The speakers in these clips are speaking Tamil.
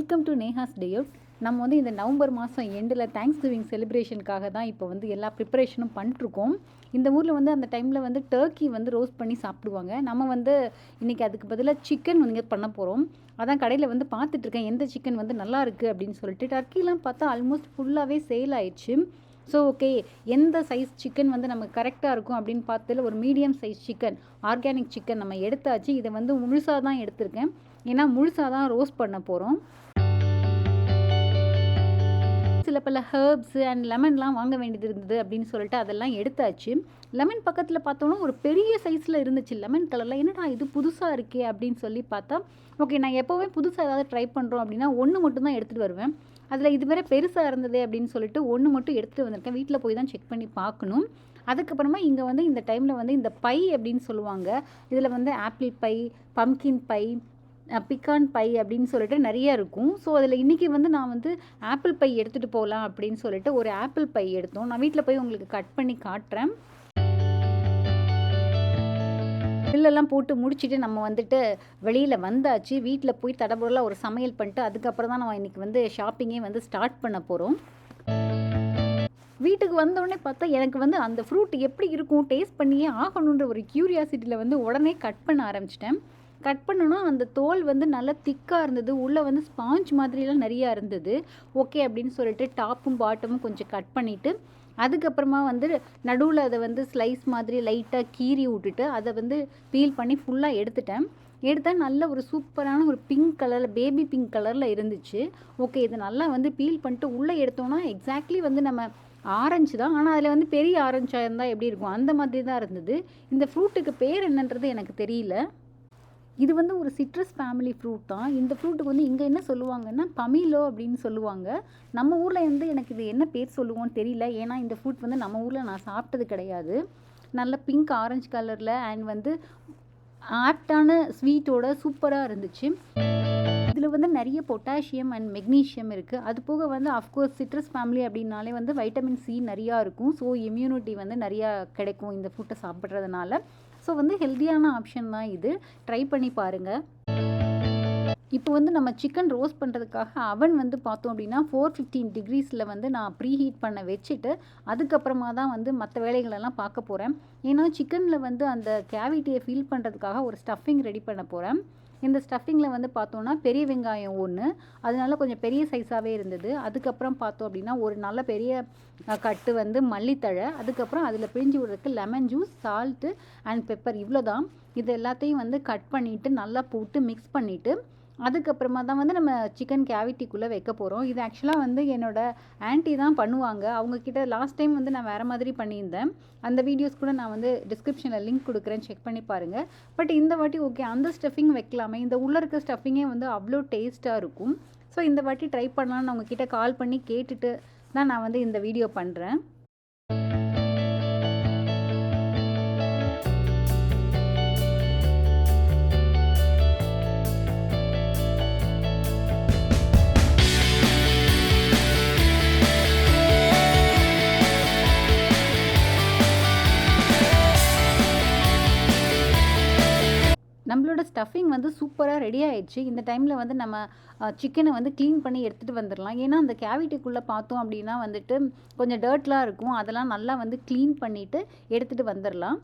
Welcome to Neha's day out நம்ம வந்து இந்த நவம்பர் மாதம் எண்டில் தேங்க்ஸ் கிவிங் செலிப்ரேஷனுக்காக தான் இப்போ வந்து எல்லா ப்ரிப்பரேஷனும் பண்ணிட்டுருக்கோம். இந்த ஊரில் வந்து அந்த டைமில் வந்து டர்க்கி வந்து ரோஸ்ட் பண்ணி சாப்பிடுவாங்க. நம்ம வந்து இன்றைக்கி அதுக்கு பதிலாக சிக்கன் வந்து பண்ண போகிறோம் அதான் கடையில் வந்து பார்த்துட்ருக்கேன் எந்த சிக்கன் வந்து நல்லா இருக்குது அப்படின்னு சொல்லிட்டு. டர்க்கிலாம் பார்த்தா ஆல்மோஸ்ட் ஃபுல்லாகவே சேல் ஆயிடுச்சு. ஸோ ஓகே எந்த சைஸ் சிக்கன் வந்து நமக்கு கரெக்டாக இருக்கும் அப்படின்னு பார்த்துல ஒரு medium size chicken organic chicken நம்ம எடுத்தாச்சு. இதை வந்து முழுசாக தான் எடுத்திருக்கேன். ஏன்னா முழுசாக தான் ரோஸ்ட் பண்ண போகிறோம் சில பல ஹர்ப்ஸு அண்ட் லெமன்லாம் வாங்க வேண்டியது இருந்தது அப்படின்னு சொல்லிட்டு அதெல்லாம் எடுத்தாச்சு. லெமன் பக்கத்தில் பார்த்தோன்னா ஒரு பெரிய சைஸில் இருந்துச்சு. லெமன் கலரில் என்னடா இது புதுசாக இருக்கே அப்படின்னு சொல்லி பார்த்தா ஓகே நான் எப்போவுமே புதுசாக ஏதாவது ட்ரை பண்ணுறோம் அப்படின்னா ஒன்று மட்டும் தான் எடுத்துகிட்டு வருவேன். அதில் இது பெருசாக இருந்தது அப்படின்னு சொல்லிட்டு ஒன்று மட்டும் எடுத்துகிட்டு வந்திருக்கேன். வீட்டில் போய் தான் செக் பண்ணி பார்க்கணும். அதுக்கப்புறமா இங்கே வந்து இந்த டைமில் வந்து இந்த பை அப்படின்னு சொல்லுவாங்க. இதில் வந்து apple pie pumpkin pie pecan pie அப்படின்னு சொல்லிட்டு நிறைய இருக்கும். ஸோ அதில் இன்றைக்கி வந்து நான் வந்து ஆப்பிள் பை எடுத்துகிட்டு போகலாம் அப்படின்னு சொல்லிட்டு ஒரு ஆப்பிள் பை எடுத்தோம். நான் வீட்டில் போய் உங்களுக்கு கட் பண்ணி காட்டுறேன். பில்லெல்லாம் போட்டு முடிச்சுட்டு நம்ம வந்துட்டு வெளியில் வந்தாச்சு. வீட்டில் போய் தடபுடலாக ஒரு சமையல் பண்ணிட்டு அதுக்கப்புறம் தான் நம்ம இன்றைக்கி வந்து ஷாப்பிங்கே வந்து ஸ்டார்ட் பண்ண போகிறோம் வீட்டுக்கு வந்தோடனே பார்த்தா எனக்கு வந்து அந்த ஃப்ரூட் எப்படி இருக்கும் டேஸ்ட் பண்ணியே ஆகணுன்ற ஒரு க்யூரியாசிட்டியில் வந்து உடனே கட் பண்ண ஆரம்பிச்சிட்டேன். கட் பண்ணோன்னா அந்த தோல் வந்து நல்லா திக்காக இருந்தது. உள்ளே வந்து ஸ்பாஞ்ச் மாதிரிலாம் நிறையா இருந்தது. ஓகே அப்படின்னு சொல்லிட்டு டாப்பும் பாட்டமும் கொஞ்சம் கட் பண்ணிவிட்டு அதுக்கப்புறமா வந்து நடுவில் அதை வந்து ஸ்லைஸ் மாதிரி லைட்டாக கீறி விட்டுட்டு அதை வந்து பீல் பண்ணி ஃபுல்லாக எடுத்துட்டேன். எடுத்தால் நல்ல ஒரு சூப்பரான ஒரு பிங்க் கலரில் பேபி பிங்க் கலரில் இருந்துச்சு. ஓகே இது நல்லா வந்து பீல் பண்ணிட்டு உள்ளே எடுத்தோன்னா எக்ஸாக்ட்லி வந்து நம்ம ஆரஞ்சு தான். ஆனால் அதில் வந்து பெரிய ஆரஞ்சாக இருந்தால் எப்படி இருக்கும்? அந்த மாதிரி தான் இருந்தது. இந்த ஃப்ரூட்டுக்கு பேர் என்னன்றது எனக்கு தெரியல. இது வந்து ஒரு சிட்ரஸ் ஃபேமிலி ஃப்ரூட் தான். இந்த ஃப்ரூட்டுக்கு வந்து இங்கே என்ன சொல்லுவாங்கன்னா பமிலோ அப்படின்னு சொல்லுவாங்க. நம்ம ஊரில் வந்து எனக்கு இது என்ன பேர் சொல்லுவோன்னு தெரியல. ஏன்னா இந்த ஃப்ரூட் வந்து நம்ம ஊரில் நான் சாப்பிட்டது கிடையாது. நல்ல பிங்க் ஆரஞ்சு கலரில் அண்ட் வந்து ஆப்டான ஸ்வீட்டோட சூப்பராக இருந்துச்சு. இதில் வந்து நிறைய பொட்டாசியம் அண்ட் மெக்னீஷியம் இருக்குது அது போக வந்து அஃப்கோர்ஸ் சிட்ரஸ் ஃபேமிலி அப்படின்னாலே வந்து வைட்டமின் சி நிறையா இருக்கும். ஸோ இம்யூனிட்டி வந்து நிறையா கிடைக்கும் இந்த ஃபுட்டை சாப்பிட்றதுனால. ஸோ வந்து ஹெல்த்தியான ஆப்ஷன் தான் இது. ட்ரை பண்ணி பாருங்கள் இப்போ வந்து நம்ம சிக்கன் ரோஸ்ட் பண்ணுறதுக்காக அவன் வந்து பார்த்தோம் அப்படின்னா ஃபோர் ஃபிஃப்டீன் டிகிரிஸில் வந்து நான் ப்ரீ ஹீட் பண்ண வச்சுட்டு அதுக்கப்புறமா தான் வந்து மற்ற வேலைகளெல்லாம் பார்க்க போகிறேன் ஏன்னா சிக்கனில் வந்து அந்த கேவிட்டியை ஃபீல் பண்ணுறதுக்காக ஒரு ஸ்டஃபிங் ரெடி பண்ண போகிறேன் இந்த ஸ்டஃபிங்கில் வந்து பார்த்தோன்னா பெரிய வெங்காயம் ஒன்று அதனால கொஞ்சம் பெரிய சைஸாகவே இருந்தது. அதுக்கப்புறம் பார்த்தோம் அப்படின்னா ஒரு நல்ல பெரிய கட்டு வந்து மல்லித்தழை. அதுக்கப்புறம் அதில் பிழிஞ்சு விடுறதுக்கு lemon juice salt and pepper இவ்வளோ தான் இது எல்லாத்தையும் வந்து கட் பண்ணிவிட்டு நல்லா போட்டு மிக்ஸ் பண்ணிவிட்டு அதுக்கப்புறமா தான் வந்து நம்ம சிக்கன் கேவிட்டிக்குள்ளே வைக்க போகிறோம் இது ஆக்சுவலாக வந்து என்னோடய ஆன்ட்டி தான் பண்ணுவாங்க. அவங்கக்கிட்ட லாஸ்ட் டைம் வந்து நான் வேறு மாதிரி பண்ணியிருந்தேன். அந்த வீடியோஸ் கூட நான் வந்து டிஸ்கிரிப்ஷனில் லிங்க் கொடுக்குறேன். செக் பண்ணி பாருங்கள் பட் இந்த வாட்டி ஓகே அந்த ஸ்டஃபிங் வைக்கலாமே. இந்த உள்ளே இருக்க ஸ்டஃபிங்கே வந்து அவ்வளோ டேஸ்ட்டாக இருக்கும். ஸோ இந்த வாட்டி ட்ரை பண்ணலான்னு அவங்கக்கிட்ட கால் பண்ணி கேட்டுட்டு தான் நான் வந்து இந்த வீடியோ பண்ணுறேன் நம்மளோட ஸ்டஃபிங் வந்து சூப்பராக ரெடி ஆயிடுச்சு. இந்த டைமில் வந்து நம்ம சிக்கனை வந்து க்ளீன் பண்ணி எடுத்துகிட்டு வந்துடலாம் ஏன்னா அந்த கேவிட்டிக்குள்ளே பார்த்தோம் அப்படின்னா வந்துட்டு கொஞ்சம் டர்ட்லாம் இருக்கும். அதெல்லாம் நல்லா வந்து க்ளீன் பண்ணிவிட்டு எடுத்துகிட்டு வந்துடலாம்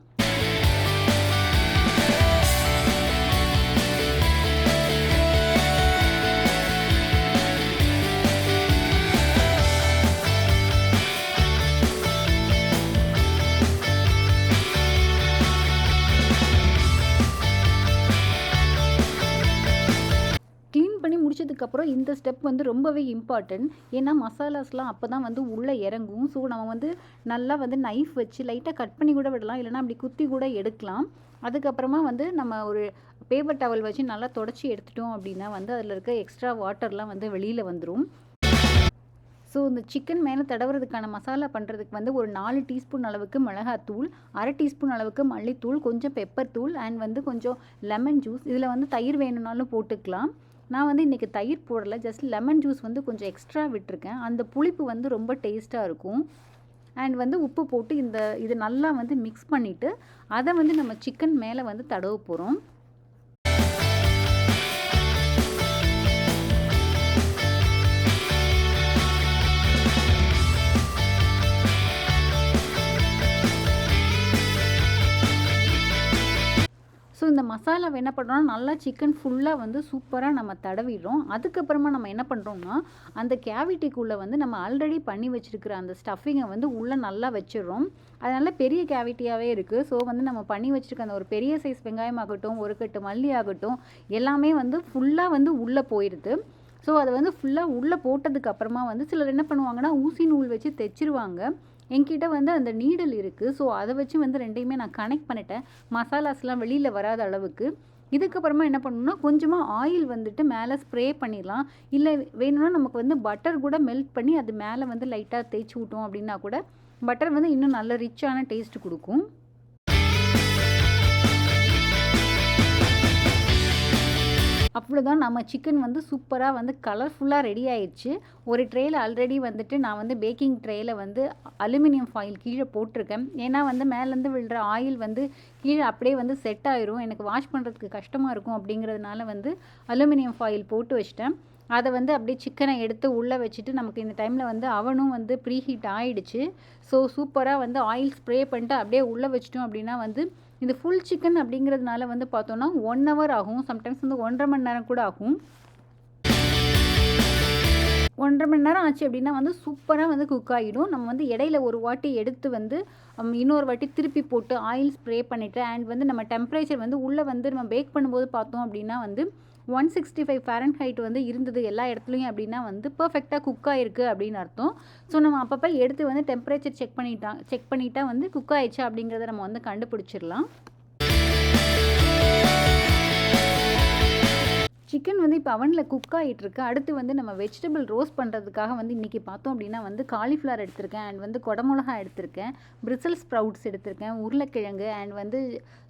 அதுக்கப்புறம் இந்த ஸ்டெப் வந்து ரொம்பவே இம்பார்ட்டன்ட் ஏன்னா மசாலாஸ்லாம் அப்போ தான் வந்து உள்ளே இறங்கும். ஸோ நம்ம வந்து நல்லா வந்து நைஃப் வச்சு லைட்டாக கட் பண்ணி கூட விடலாம். இல்லைனா அப்படி குத்தி கூட எடுக்கலாம். அதுக்கப்புறமா வந்து நம்ம ஒரு பேப்பர் டவல் வச்சு நல்லா தொடச்சி எடுத்துட்டோம் அப்படின்னா வந்து அதில் இருக்க எக்ஸ்ட்ரா வாட்டர்லாம் வந்து வெளியில் வந்துடும் ஸோ இந்த சிக்கன் மேலே தடவுறதுக்கான மசாலா பண்ணுறதுக்கு வந்து ஒரு நாலு டீஸ்பூன் அளவுக்கு மிளகாத்தூள் அரை டீஸ்பூன் அளவுக்கு மல்லித்தூள் கொஞ்சம் பெப்பர் தூள் அண்ட் வந்து கொஞ்சம் லெமன் ஜூஸ் இதில் வந்து தயிர் வேணும்னாலும் போட்டுக்கலாம். நான் வந்து இன்றைக்கி தயிர் போடலை ஜஸ்ட் லெமன் ஜூஸ் வந்து கொஞ்சம் எக்ஸ்ட்ரா விட்டுருக்கேன். அந்த புளிப்பு வந்து ரொம்ப டேஸ்ட்டாக இருக்கும். அண்ட் வந்து உப்பு போட்டு இந்த இது நல்லா வந்து மிக்ஸ் பண்ணிவிட்டு அதை வந்து நம்ம சிக்கன் மேலே வந்து தடவ போகிறோம் ஸோ இந்த மசாலாவை என்ன பண்ணுறோம்னா நல்லா சிக்கன் ஃபுல்லாக வந்து சூப்பராக நம்ம தடவிடுறோம். அதுக்கப்புறமா நம்ம என்ன பண்ணுறோம்னா அந்த கேவிட்டிக்குள்ளே வந்து நம்ம ஆல்ரெடி பண்ணி வச்சுருக்கிற அந்த ஸ்டஃபிங்கை வந்து உள்ளே நல்லா வச்சிடுறோம். அதனால் பெரிய கேவிட்டியாகவே இருக்குது ஸோ வந்து நம்ம பண்ணி வச்சுருக்க அந்த ஒரு பெரிய சைஸ் வெங்காயம் ஆகட்டும் ஒரு கட்டு மல்லி ஆகட்டும் எல்லாமே வந்து ஃபுல்லாக வந்து உள்ளே போயிடுது ஸோ அதை வந்து ஃபுல்லாக உள்ளே போட்டதுக்கு அப்புறமா வந்து சிலர் என்ன பண்ணுவாங்கன்னா ஊசி நூல் வச்சு தைச்சிருவாங்க. என்கிட்ட வந்து அந்த நீடல் இருக்குது ஸோ அதை வச்சு வந்து ரெண்டையுமே நான் கனெக்ட் பண்ணிட்டேன். மசாலாஸ்லாம் வெளியில் வராத அளவுக்கு. இதுக்கப்புறமா என்ன பண்ணணும்னா கொஞ்சமாக ஆயில் வந்துட்டு மேலே ஸ்ப்ரே பண்ணிடலாம். இல்லை வேணும்னா நமக்கு வந்து பட்டர் கூட மெல்ட் பண்ணி அது மேலே வந்து லைட்டாக தேய்ச்சி விட்டோம் அப்படின்னா கூட பட்டர் வந்து இன்னும் நல்ல ரிச்சான டேஸ்ட் கொடுக்கும். அவ்வளோதான் நம்ம சிக்கன் வந்து சூப்பராக வந்து கலர்ஃபுல்லாக ரெடி ஆயிடுச்சு. ஒரு ட்ரேயில் ஆல்ரெடி வந்துட்டு நான் வந்து பேக்கிங் ட்ரேயில் வந்து அலுமினியம் ஃபாயில் கீழே போட்டிருக்கேன். ஏன்னா வந்து மேலேருந்து விழுற ஆயில் வந்து கீழே அப்படியே வந்து செட் ஆயிரும். எனக்கு வாஷ் பண்ணுறதுக்கு கஷ்டமாக இருக்கும் அப்படிங்கிறதுனால வந்து அலுமினியம் ஃபாயில் போட்டு வச்சிட்டேன். அதை வந்து அப்படியே சிக்கனை எடுத்து உள்ளே வச்சுட்டு நமக்கு இந்த டைமில் வந்து அவனும் வந்து ப்ரீ ஹீட் ஆகிடுச்சு ஸோ சூப்பராக வந்து ஆயில் ஸ்ப்ரே பண்ணிட்டு அப்படியே உள்ளே வச்சிட்டோம் அப்படின்னா வந்து இந்த ஃபுல் சிக்கன் அப்படிங்கிறதுனால வந்து பார்த்தோன்னா ஒன் ஹவர் ஆகும். சம்டைம்ஸ் வந்து ஒன்றரை மணி நேரம் கூட ஆகும். ஒன்றரை மணி நேரம் ஆச்சு அப்படின்னா வந்து சூப்பராக வந்து குக் ஆகிடும் நம்ம வந்து இடையில ஒரு வாட்டி எடுத்து வந்து இன்னொரு வாட்டி திருப்பி போட்டு ஆயில் ஸ்ப்ரே பண்ணிவிட்டு அண்ட் வந்து நம்ம டெம்பரேச்சர் வந்து உள்ளே வந்து நம்ம பேக் பண்ணும்போது பார்த்தோம் அப்படின்னா வந்து one sixty five Fahrenheit வந்து இருந்தது எல்லா இடத்துலையும் அப்படின்னா வந்து பர்ஃபெக்டாக குக் ஆகிருக்கு அப்படின்னு அர்த்தம். ஸோ நம்ம அப்பப்போ எடுத்து வந்து டெம்பரேச்சர் செக் பண்ணிட்டான் செக் பண்ணிட்டா வந்து குக் ஆயிடுச்சு அப்படிங்கிறத நம்ம வந்து கண்டுபிடிச்சிடலாம். சிக்கன் வந்து இப்போ அவனில் குக் ஆகிட்டுருக்கு அடுத்து வந்து நம்ம வெஜிடபிள் ரோஸ்ட் பண்ணுறதுக்காக வந்து இன்றைக்கி பார்த்தோம் அப்படின்னா வந்து காலிஃப்ளவர் எடுத்திருக்கேன். அண்ட் வந்து குடமிளகா எடுத்திருக்கேன். பிரிசல் ஸ்ப்ரவுட்ஸ் எடுத்திருக்கேன். உருளைக்கிழங்கு அண்ட் வந்து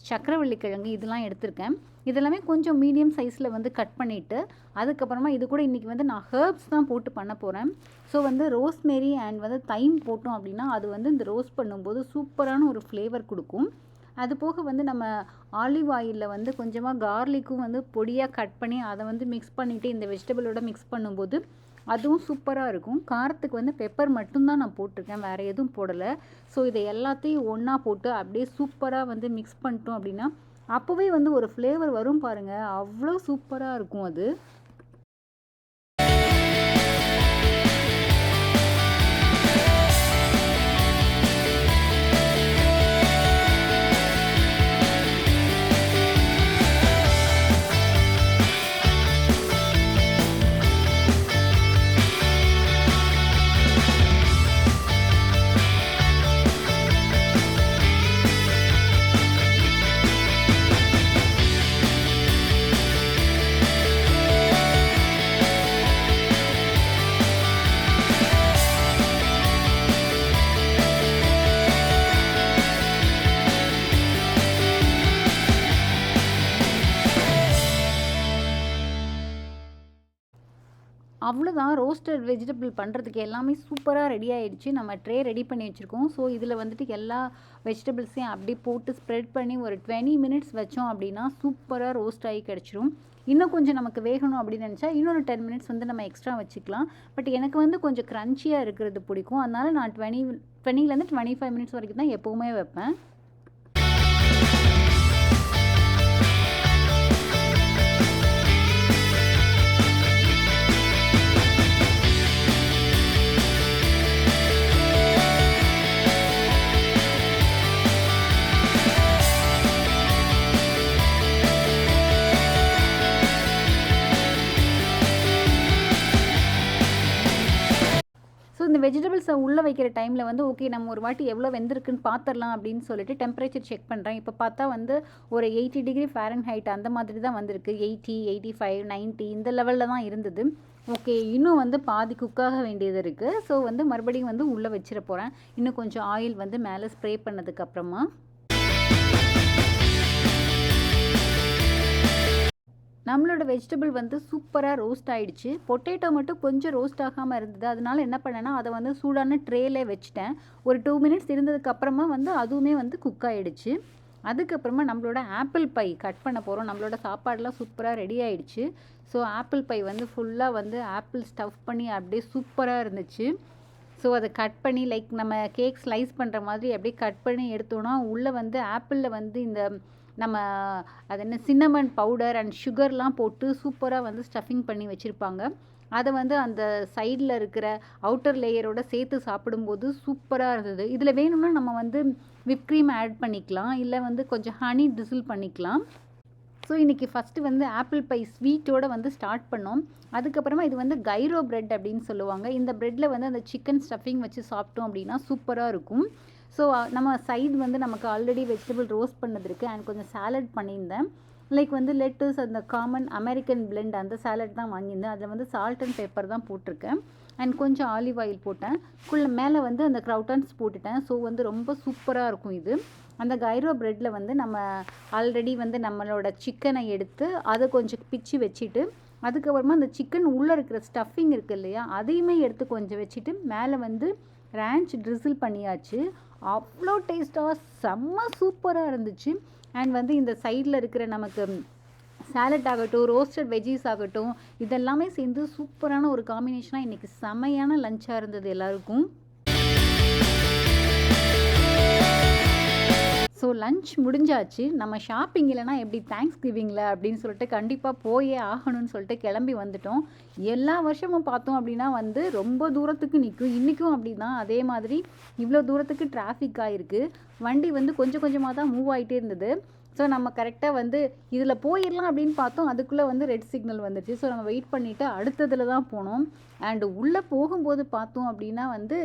சக்கரவள்ளி கிழங்கு இதெல்லாம் எடுத்திருக்கேன். இதெல்லாமே கொஞ்சம் மீடியம் சைஸில் வந்து கட் பண்ணிவிட்டு அதுக்கப்புறமா இது கூட இன்றைக்கி வந்து நான் ஹேர்ப்ஸ் தான் போட்டு பண்ண போகிறேன் ஸோ வந்து ரோஸ்மேரி அண்ட் வந்து தைம் போட்டோம் அப்படின்னா அது வந்து இந்த ரோஸ்ட் பண்ணும்போது சூப்பரான ஒரு ஃப்ளேவர் கொடுக்கும். அது போக வந்து நம்ம ஆலிவ் ஆயிலில் வந்து கொஞ்சமாக கார்லிக்கும் வந்து பொடியாக கட் பண்ணி அதை வந்து மிக்ஸ் பண்ணிவிட்டு இந்த வெஜிடபிளோட மிக்ஸ் பண்ணும்போது அதுவும் சூப்பராக இருக்கும். காரத்துக்கு வந்து பெப்பர் மட்டும்தான் நான் போட்டிருக்கேன். வேறு எதுவும் போடலை. ஸோ இதை எல்லாத்தையும் ஒன்றா போட்டு அப்படியே சூப்பராக வந்து மிக்ஸ் பண்ணிட்டோம் அப்படின்னா அப்போவே வந்து ஒரு ஃப்ளேவர் வரும் பாருங்கள் அவ்வளோ சூப்பராக இருக்கும் அது. அவ்வளோதான் ரோஸ்டட் வெஜிடபிள் பண்ணுறதுக்கு எல்லாமே சூப்பராக ரெடி ஆகிடுச்சு நம்ம ட்ரே ரெடி பண்ணி வச்சுருக்கோம். ஸோ இதில் வந்துட்டு எல்லா வெஜிடபிள்ஸையும் அப்படியே போட்டு ஸ்ப்ரெட் பண்ணி ஒரு டுவெண்ட்டி மினிட்ஸ் வச்சோம் அப்படின்னா சூப்பராக ரோஸ்ட் ஆகி கிடச்சிரும். இன்னும் கொஞ்சம் நமக்கு வேகணும் அப்படின்னு நினச்சா இன்னொரு டென் மினிட்ஸ் வந்து நம்ம எக்ஸ்ட்ரா வச்சுக்கலாம். பட் எனக்கு வந்து கொஞ்சம் க்ரன்ச்சியாக இருக்கிறது பிடிக்கும். அதனால் நான் டுவெண்ட்டி டுவெண்ட்டிலேருந்து டுவெண்ட்டி ஃபைவ் மினிட்ஸ் வரைக்கும் தான் எப்போவுமே வைப்பேன். இந்த வெஜிடபிள்ஸை உள்ளே வைக்கிற டைமில் வந்து ஓகே நம்ம ஒரு வாட்டி எவ்வளோ வெந்திருக்குன்னு பார்த்துடலாம் அப்படின்னு சொல்லிட்டு டெம்பரேச்சர் செக் பண்ணுறேன் இப்போ பார்த்தா வந்து ஒரு எயிட்டி டிகிரி ஃபேரன் ஹைட் அந்த மாதிரி தான் வந்திருக்கு. எயிட்டி எயிட்டி ஃபைவ் நைன்ட்டி இந்த லெவலில் தான் இருந்தது. ஓகே இன்னும் வந்து பாதி குக்காக வேண்டியது இருக்குது ஸோ வந்து மறுபடியும் வந்து உள்ளே வச்சிட போகிறேன் இன்னும் கொஞ்சம் ஆயில் வந்து மேலே ஸ்ப்ரே பண்ணதுக்கப்புறமா நம்மளோட வெஜிடபிள் வந்து சூப்பராக ரோஸ்ட் ஆகிடுச்சு பொட்டேட்டோ மட்டும் கொஞ்சம் ரோஸ்ட் ஆகாமல் இருந்தது. அதனால என்ன பண்ணேன்னா அதை வந்து சூடான ட்ரேலே வச்சுட்டேன். ஒரு டூ மினிட்ஸ் இருந்ததுக்கப்புறமா வந்து அதுவுமே வந்து குக் ஆகிடுச்சு அதுக்கப்புறமா நம்மளோட ஆப்பிள் பை கட் பண்ண போகிறோம் நம்மளோட சாப்பாடெலாம் சூப்பராக ரெடி ஆகிடுச்சு ஸோ ஆப்பிள் பை வந்து ஃபுல்லாக வந்து ஆப்பிள் ஸ்டஃப் பண்ணி அப்படியே சூப்பராக இருந்துச்சு. ஸோ அதை கட் பண்ணி லைக் நம்ம கேக் ஸ்லைஸ் பண்ணுற மாதிரி அப்படியே கட் பண்ணி எடுத்தோன்னா உள்ளே வந்து ஆப்பிளில் வந்து இந்த நம்ம அது என்ன சின்னமன் பவுடர் அண்ட் சுகர்லாம் போட்டு சூப்பராக வந்து ஸ்டஃபிங் பண்ணி வச்சுருப்பாங்க. அதை வந்து அந்த சைடில் இருக்கிற அவுட்டர் லேயரோட சேர்த்து சாப்பிடும்போது சூப்பராக இருந்தது. இதில் வேணும்னா நம்ம வந்து விப் க்ரீம் ஆட் பண்ணிக்கலாம். இல்லை வந்து கொஞ்சம் ஹனி டிசில் பண்ணிக்கலாம். ஸோ இன்றைக்கி ஃபஸ்ட்டு வந்து ஆப்பிள் பை ஸ்வீட்டோடு வந்து ஸ்டார்ட் பண்ணோம். அதுக்கப்புறமா இது வந்து கைரோ பிரெட் அப்படின்னு சொல்லுவாங்க. இந்த ப்ரெட்டில் வந்து அந்த சிக்கன் ஸ்டஃபிங் வச்சு சாப்பிட்டோம் அப்படின்னா சூப்பராக இருக்கும். ஸோ uh, நம்ம சைடு வந்து நமக்கு ஆல்ரெடி வெஜிடபிள் ரோஸ்ட் பண்ணது இருக்குது அண்ட் கொஞ்சம் சாலட் பண்ணியிருந்தேன். லைக் வந்து லெட்டஸ் அந்த காமன் அமெரிக்கன் பிளெண்ட் அந்த சாலட் தான் வாங்கியிருந்தேன். அதில் வந்து சால்ட் அண்ட் பெப்பர் தான் போட்டிருக்கேன். அண்ட் கொஞ்சம் ஆலிவ் ஆயில் போட்டேன். குள்ள மேலே வந்து அந்த க்ரௌட்டன்ஸ் போட்டுட்டேன். ஸோ வந்து ரொம்ப சூப்பராக இருக்கும் இது. அந்த கைரோ ப்ரெட்டில் வந்து நம்ம ஆல்ரெடி வந்து நம்மளோட சிக்கனை எடுத்து அதை கொஞ்சம் பிச்சு வச்சுட்டு அதுக்கப்புறமா அந்த சிக்கன் உள்ளே இருக்கிற ஸ்டஃபிங் இருக்குது இல்லையா அதையுமே எடுத்து கொஞ்சம் வச்சுட்டு மேலே வந்து ரேஞ்ச் ட்ரிசில் பண்ணியாச்சு. அவ்வளோ டேஸ்ட்டாக செம்ம சூப்பராக இருந்துச்சு. அண்ட் வந்து இந்த சைடில் இருக்கிற நமக்கு சாலட் ஆகட்டும் ரோஸ்டட் வெஜ்ஜீஸ் ஆகட்டும் இதெல்லாமே சேர்ந்து சூப்பரான ஒரு காம்பினேஷனாக இன்றைக்கி செமையான லஞ்சாக இருந்தது எல்லாருக்கும். ஸோ லஞ்ச் முடிஞ்சாச்சு. நம்ம ஷாப்பிங் இல்லைனா எப்படி தேங்க்ஸ் கிவிங்கில் அப்படின்னு சொல்லிட்டு கண்டிப்பாக போயே ஆகணும்னு சொல்லிட்டு கிளம்பி வந்துட்டோம். எல்லா வருஷமும் பார்த்தோம் அப்படின்னா வந்து ரொம்ப தூரத்துக்கு நிற்கும். இன்றைக்கும் அப்படி தான் அதே மாதிரி இவ்வளோ தூரத்துக்கு டிராஃபிக் ஆகிருக்கு வண்டி வந்து கொஞ்சம் கொஞ்சமாக தான் மூவ் ஆகிட்டே இருந்தது. ஸோ நம்ம கரெக்டாக வந்து இதில் போயிடலாம் அப்படின்னு பார்த்தோம். அதுக்குள்ளே வந்து ரெட் சிக்னல் வந்துடுச்சு ஸோ நம்ம வெயிட் பண்ணிவிட்டு அடுத்ததில் தான் போனோம். அண்டு உள்ளே போகும்போது பார்த்தோம் அப்படின்னா வந்து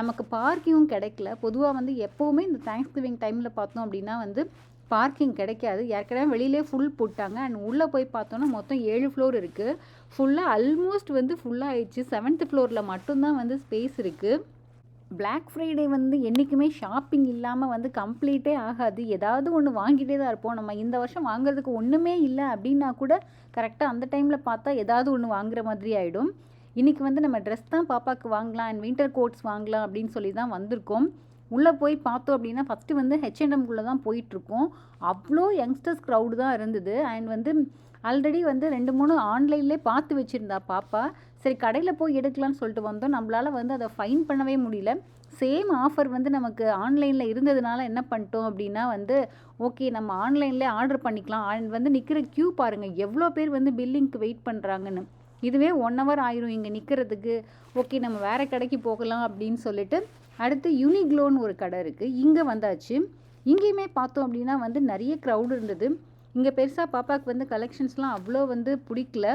நமக்கு பார்க்கிங்கும் கிடைக்கல. பொதுவாக வந்து எப்போவுமே இந்த தேங்க்ஸ் கிவிங் டைமில் பார்த்தோம் அப்படின்னா வந்து பார்க்கிங் கிடைக்காது. ஏற்கனவே வெளியிலே ஃபுல் போட்டாங்க. அண்ட் உள்ளே போய் பார்த்தோன்னா மொத்தம் ஏழு ஃப்ளோர் இருக்குது ஃபுல்லாக ஆல்மோஸ்ட் வந்து ஃபுல்லாக ஆயிடுச்சு. செவன்த் ஃப்ளோரில் மட்டும்தான் வந்து ஸ்பேஸ் இருக்குது பிளாக் ஃப்ரைடே வந்து என்றைக்குமே ஷாப்பிங் இல்லாமல் வந்து கம்ப்ளீட்டே ஆகாது. ஏதாவது ஒன்று வாங்கிட்டே தான் இருப்போம். நம்ம இந்த வருஷம் வாங்குறதுக்கு ஒன்றுமே இல்லை அப்படின்னா கூட கரெக்டாக அந்த டைமில் பார்த்தா ஏதாவது ஒன்று வாங்குற மாதிரி ஆகிடும் இன்றைக்கி வந்து நம்ம ட்ரெஸ் தான் பாப்பாவுக்கு வாங்கலாம் அண்ட் வின்டர் கோட்ஸ் வாங்கலாம் அப்படின்னு சொல்லி தான் வந்திருக்கோம். உள்ளே போய் பார்த்தோம் அப்படின்னா ஃபஸ்ட்டு வந்து ஹெச்என்எம்குள்ளே தான் போயிட்டுருக்கோம் அவ்வளோ யங்ஸ்டர்ஸ் க்ரௌடு தான் இருந்தது. அண்ட் வந்து ஆல்ரெடி வந்து ரெண்டு மூணு ஆன்லைன்லேயே பார்த்து வச்சுருந்தா பாப்பா. சரி கடையில் போய் எடுக்கலாம்னு சொல்லிட்டு வந்தோம். நம்மளால் வந்து அதை ஃபைன் பண்ணவே முடியல. சேம் ஆஃபர் வந்து நமக்கு ஆன்லைனில் இருந்ததுனால என்ன பண்ணிட்டோம் அப்படின்னா வந்து ஓகே நம்ம ஆன்லைன்லேயே ஆர்டர் பண்ணிக்கலாம். அண்ட் வந்து நிற்கிற க்யூ பாருங்கள் எவ்வளோ பேர் வந்து பில்லிங்க்கு வெயிட் பண்ணுறாங்கன்னு இதுவே ஒன் ஹவர் ஆயிரும் இங்கே நிற்கிறதுக்கு ஓகே நம்ம வேறு கடைக்கு போகலாம் அப்படின்னு சொல்லிட்டு அடுத்து யூனிக்ளோன்னு ஒரு கடை இருக்குது இங்கே வந்தாச்சு. இங்கேயுமே பார்த்தோம் அப்படின்னா வந்து நிறைய க்ரௌடு இருந்தது. இங்கே பெருசாக பாப்பாவுக்கு வந்து கலெக்ஷன்ஸ்லாம் அவ்வளோ வந்து பிடிக்கல.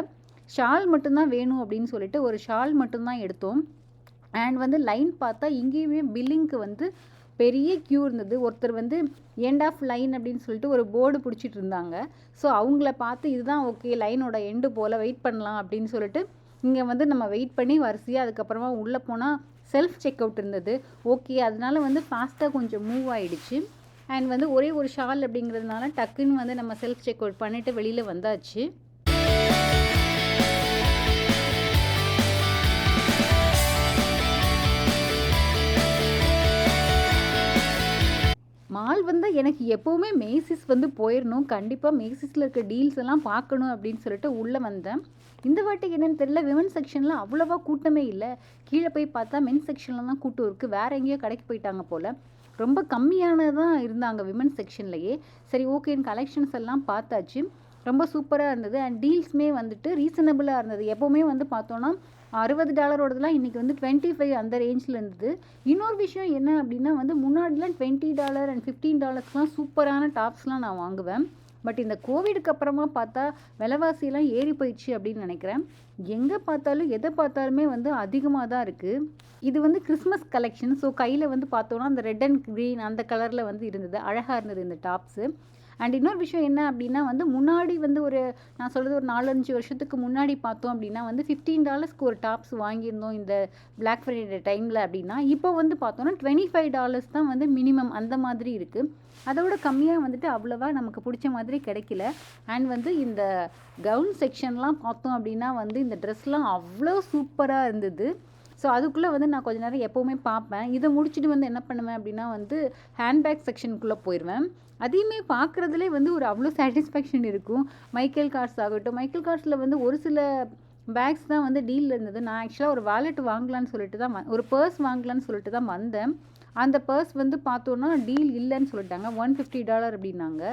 ஷால் மட்டும்தான் வேணும் அப்படின்னு சொல்லிட்டு ஒரு ஷால் மட்டும்தான் எடுத்தோம். அண்ட் வந்து லைன் பார்த்தா இங்கேயுமே பில்லிங்க்கு வந்து பெரிய க்யூ இருந்தது. ஒருத்தர் வந்து எண்ட் ஆஃப் லைன் அப்படின்னு சொல்லிட்டு ஒரு போர்டு பிடிச்சிட்டு இருந்தாங்க. ஸோ அவங்கள பார்த்து இதுதான் ஓகே லைனோட எண்டு போல் வெயிட் பண்ணலாம் அப்படின்னு சொல்லிட்டு இங்கே வந்து நம்ம வெயிட் பண்ணி வரிசையாக அதுக்கப்புறமா உள்ளே போனால் செல்ஃப் செக் அவுட் இருந்தது. ஓகே அதனால வந்து ஃபாஸ்ட்டாக கொஞ்சம் மூவ் ஆகிடுச்சு அண்ட் வந்து ஒரே ஒரு ஷால் அப்படிங்கிறதுனால டக்குன்னு வந்து நம்ம செல்ஃப் செக் அவுட் பண்ணிவிட்டு வெளியில் வந்தாச்சு. மால் வந்து எனக்கு எப்போவுமே மேசிஸ் வந்து போயிடணும் கண்டிப்பாக மேசிஸில் இருக்க டீல்ஸ் எல்லாம் பார்க்கணும் அப்படின்னு சொல்லிட்டு உள்ளே வந்தேன். இந்த வாட்டி என்னென்னு தெரியல விமன் செக்ஷனில் அவ்வளோவா கூட்டமே இல்லை. கீழே போய் பார்த்தா மென் செக்ஷனில் தான் கூட்டம் இருக்குது வேறு எங்கேயோ கடைக்கு போயிட்டாங்க போல். ரொம்ப கம்மியானது தான் இருந்தாங்க விமன் செக்ஷன்லேயே சரி ஓகே கலெக்ஷன்ஸ் எல்லாம் பார்த்தாச்சு. ரொம்ப சூப்பராக இருந்தது. அண்ட் டீல்ஸுமே வந்துட்டு ரீசனபிளாக இருந்தது. எப்போவுமே வந்து பார்த்தோன்னா அறுபது டாலரோடதுலாம் இன்றைக்கி வந்து டுவெண்ட்டி ஃபைவ் அந்த ரேஞ்சில் இருந்தது. இன்னொரு விஷயம் என்ன அப்படின்னா வந்து முன்னாடிலாம் டுவெண்ட்டி டாலர் அண்ட் ஃபிஃப்டீன் டாலர்ஸ்லாம் சூப்பரான டாப்ஸ்லாம் நான் வாங்குவேன். பட் இந்த கோவிடுக்கு அப்புறமா பார்த்தா விலைவாசியெல்லாம் ஏறி போயிடுச்சு அப்படின்னு நினைக்கிறேன். எங்கே பார்த்தாலும் எதை பார்த்தாலுமே வந்து அதிகமாக தான் இருக்குது இது வந்து கிறிஸ்மஸ் கலெக்ஷன். ஸோ கையில் வந்து பார்த்தோன்னா அந்த ரெட் அண்ட் க்ரீன் அந்த கலரில் வந்து இருந்தது. அழகாக இருந்தது இந்த டாப்ஸு. அண்ட் இன்னொரு விஷயம் என்ன அப்படின்னா வந்து முன்னாடி வந்து ஒரு நான் சொல்கிறது ஒரு நாலஞ்சு வருஷத்துக்கு முன்னாடி பார்த்தோம் அப்படின்னா வந்து ஃபிஃப்டீன் டாலர்ஸ்க்கு ஒரு டாப்ஸ் வாங்கியிருந்தோம் இந்த பிளாக் ஃப்ரைடே டைமில் அப்படின்னா இப்போ வந்து பார்த்தோன்னா டுவெண்ட்டி ஃபைவ் டாலர்ஸ் தான் வந்து மினிமம் அந்த மாதிரி இருக்குது அதோட கம்மியாக வந்துட்டு அவ்வளோவா நமக்கு பிடிச்ச மாதிரி கிடைக்கல. அண்ட் வந்து இந்த கவுன் செக்ஷன்லாம் பார்த்தோம் அப்படின்னா வந்து இந்த ட்ரெஸ்லாம் அவ்வளோ சூப்பராக இருந்தது. ஸோ அதுக்குள்ளே வந்து நான் கொஞ்ச நேரம் எப்போவுமே பார்ப்பேன். இதை முடிச்சுட்டு வந்து என்ன பண்ணுவேன் அப்படின்னா வந்து ஹேண்ட்பேக் செக்ஷனுக்குள்ளே போயிடுவேன் அதையுமே பார்க்குறதுலே வந்து ஒரு அவ்வளோ சாட்டிஸ்ஃபேக்ஷன் இருக்கும். மைக்கேல் கார்ஸ் ஆகட்டும் மைக்கேல் கார்ஸில் வந்து ஒரு சில பேக்ஸ் தான் வந்து டீலில் இருந்தது. நான் ஆக்சுவலாக ஒரு வாலெட் வாங்கலான்னு சொல்லிட்டு தான் ஒரு பர்ஸ் வாங்கலான்னு சொல்லிட்டு தான் வந்தேன். அந்த பர்ஸ் வந்து பார்த்தோன்னா டீல் இல்லைன்னு சொல்லிட்டாங்க. ஒன் ஃபிஃப்டி டாலர் அப்படின்னாங்க.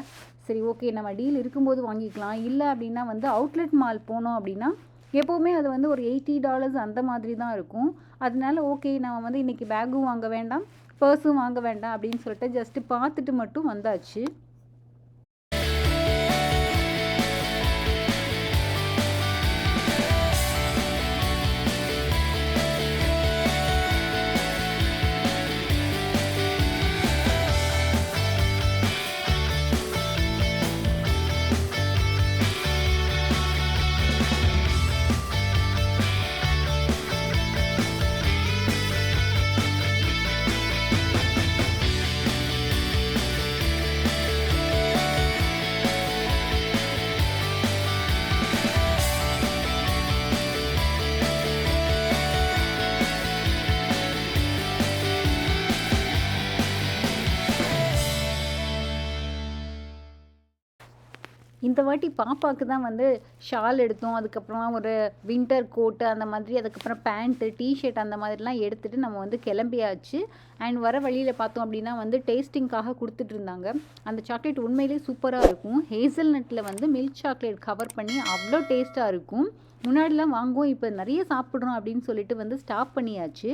சரி ஓகே நம்ம டீல் இருக்கும்போது வாங்கிக்கலாம். இல்லை அப்படின்னா வந்து அவுட்லெட் மால் போனோம் அப்படின்னா எப்போவுமே அது வந்து ஒரு எயிட்டி டாலர்ஸ் அந்த மாதிரி தான் இருக்கும். அதனால ஓகே நான் வந்து இன்றைக்கி பேக்கும் வாங்க வேண்டாம் பர்ஸும் வாங்க வேண்டாம் அப்படின்னு சொல்லிட்டு ஜஸ்ட்டு பார்த்துட்டு மட்டும் வந்தாச்சு. இந்த வாட்டி பாப்பாவுக்கு தான் வந்து ஷால் எடுத்தோம். அதுக்கப்புறமா ஒரு வின்டர் கோட்டு அந்த மாதிரி அதுக்கப்புறம் பேண்ட்டு டிஷர்ட் அந்த மாதிரிலாம் எடுத்துகிட்டு நம்ம வந்து கிளம்பியாச்சு. அண்ட் வர வழியில் பார்த்தோம் அப்படின்னா வந்து டேஸ்டிங்காக கொடுத்துட்டு இருந்தாங்க. அந்த சாக்லேட் உண்மையிலேயே சூப்பராக இருக்கும். ஹேசல் நட்டில் வந்து மில்க் சாக்லேட் கவர் பண்ணி அவ்வளோ டேஸ்ட்டாக இருக்கும். முன்னாடிலாம் வாங்குவோம் இப்போ நிறைய சாப்பிட்றோம் அப்படின்னு சொல்லிட்டு வந்து ஸ்டாப் பண்ணியாச்சு.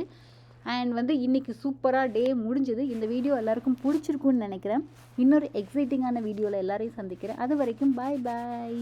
அண்ட் வந்து இன்றைக்கி சூப்பராக டே முடிஞ்சது. இந்த வீடியோ எல்லாருக்கும் பிடிச்சிருக்குன்னு நினைக்கிறேன். இன்னொரு எக்ஸைட்டிங்கான வீடியோவில் எல்லாரையும் சந்திக்கிறேன். அது வரைக்கும் பாய் பாய்